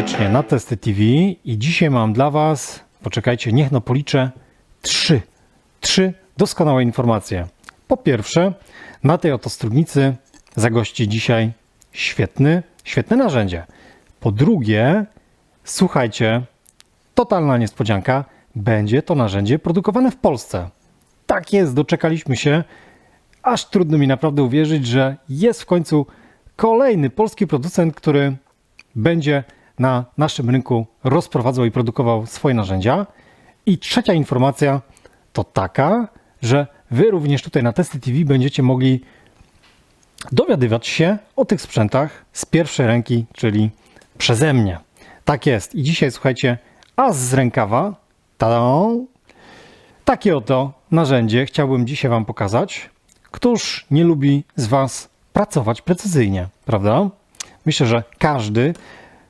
serdecznie na Testy TV i dzisiaj mam dla Was, poczekajcie, niech no policzę, trzy, trzy doskonałe informacje. Po pierwsze, na tej oto studnicy zagości dzisiaj świetny, świetne narzędzie. Po drugie, słuchajcie, totalna niespodzianka, będzie to narzędzie produkowane w Polsce. Tak jest, doczekaliśmy się. Aż trudno mi naprawdę uwierzyć, że jest w końcu kolejny polski producent, który będzie na naszym rynku rozprowadzał i produkował swoje narzędzia. I trzecia informacja to taka, że Wy również tutaj na Testy TV będziecie mogli dowiadywać się o tych sprzętach z pierwszej ręki, czyli przeze mnie. Tak jest. I dzisiaj słuchajcie, a z rękawa, tadą, takie oto narzędzie chciałbym dzisiaj Wam pokazać. Któż nie lubi z Was pracować precyzyjnie, prawda? Myślę, że każdy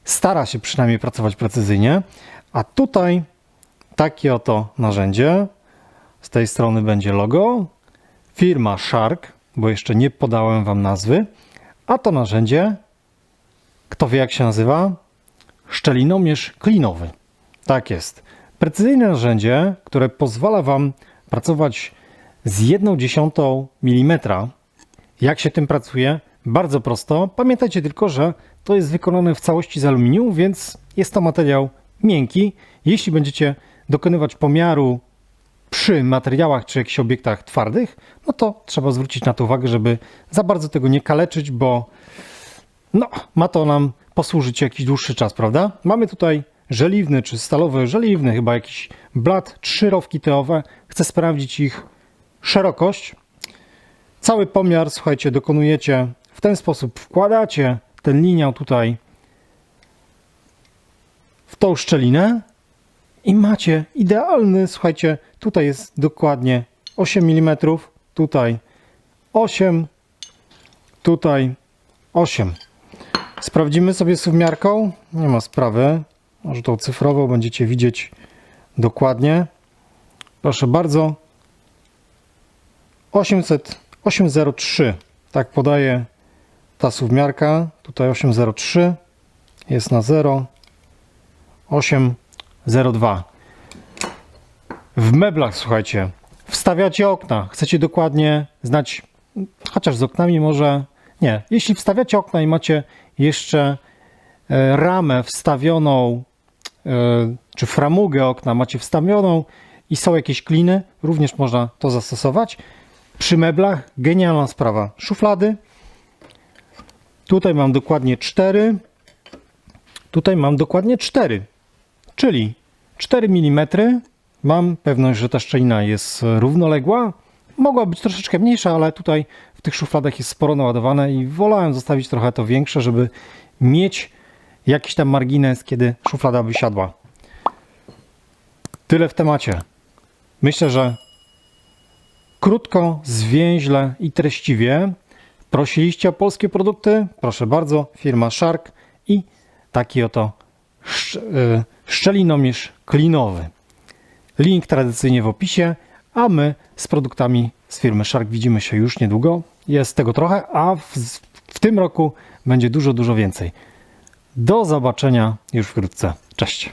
stara się przynajmniej pracować precyzyjnie, a tutaj takie oto narzędzie. Z tej strony będzie logo. Firma Shark, bo jeszcze nie podałem Wam nazwy. A to narzędzie, kto wie jak się nazywa? Szczelinomierz klinowy. Tak jest. Precyzyjne narzędzie, które pozwala Wam pracować z 1 dziesiątą milimetra. Jak się tym pracuje? Bardzo prosto. Pamiętajcie tylko, że to jest wykonane w całości z aluminium, więc jest to materiał miękki. Jeśli będziecie dokonywać pomiaru przy materiałach czy jakichś obiektach twardych, no to trzeba zwrócić na to uwagę, żeby za bardzo tego nie kaleczyć, bo no, ma to nam posłużyć jakiś dłuższy czas, prawda? Mamy tutaj żeliwny czy stalowy, żeliwny, chyba jakiś blat, trzy rowki teowe. Chcę sprawdzić ich szerokość. Cały pomiar, słuchajcie, dokonujecie w ten sposób. Wkładacie ten liniał tutaj w tą szczelinę i macie idealny, słuchajcie, tutaj jest dokładnie 8 mm, tutaj 8, tutaj 8. Sprawdzimy sobie suwmiarką. Nie ma sprawy. Może tą cyfrową będziecie widzieć dokładnie. Proszę bardzo. 800, 803. Tak podaje ta suwmiarka. Tutaj 803 jest na 0. 802. W meblach, słuchajcie, wstawiacie okna. Chcecie dokładnie znać, chociaż z oknami może nie. Jeśli wstawiacie okna i macie jeszcze e, ramę wstawioną, e, czy framugę okna macie wstawioną i są jakieś kliny, również można to zastosować. Przy meblach genialna sprawa. Szuflady. Tutaj mam dokładnie 4. Tutaj mam dokładnie 4. Czyli 4 mm. Mam pewność, że ta szczelina jest równoległa. Mogła być troszeczkę mniejsza, ale tutaj w tych szufladach jest sporo naładowane i wolałem zostawić trochę to większe, żeby mieć jakiś tam margines, kiedy szuflada wysiadła. Tyle w temacie. Myślę, że krótko, zwięźle i treściwie. Prosiliście o polskie produkty? Proszę bardzo, firma Shark i taki oto sz- y, szczelinomierz klinowy. Link tradycyjnie w opisie, a my z produktami z firmy Shark widzimy się już niedługo. Jest tego trochę, a w, w tym roku będzie dużo, dużo więcej. Do zobaczenia już wkrótce. Cześć.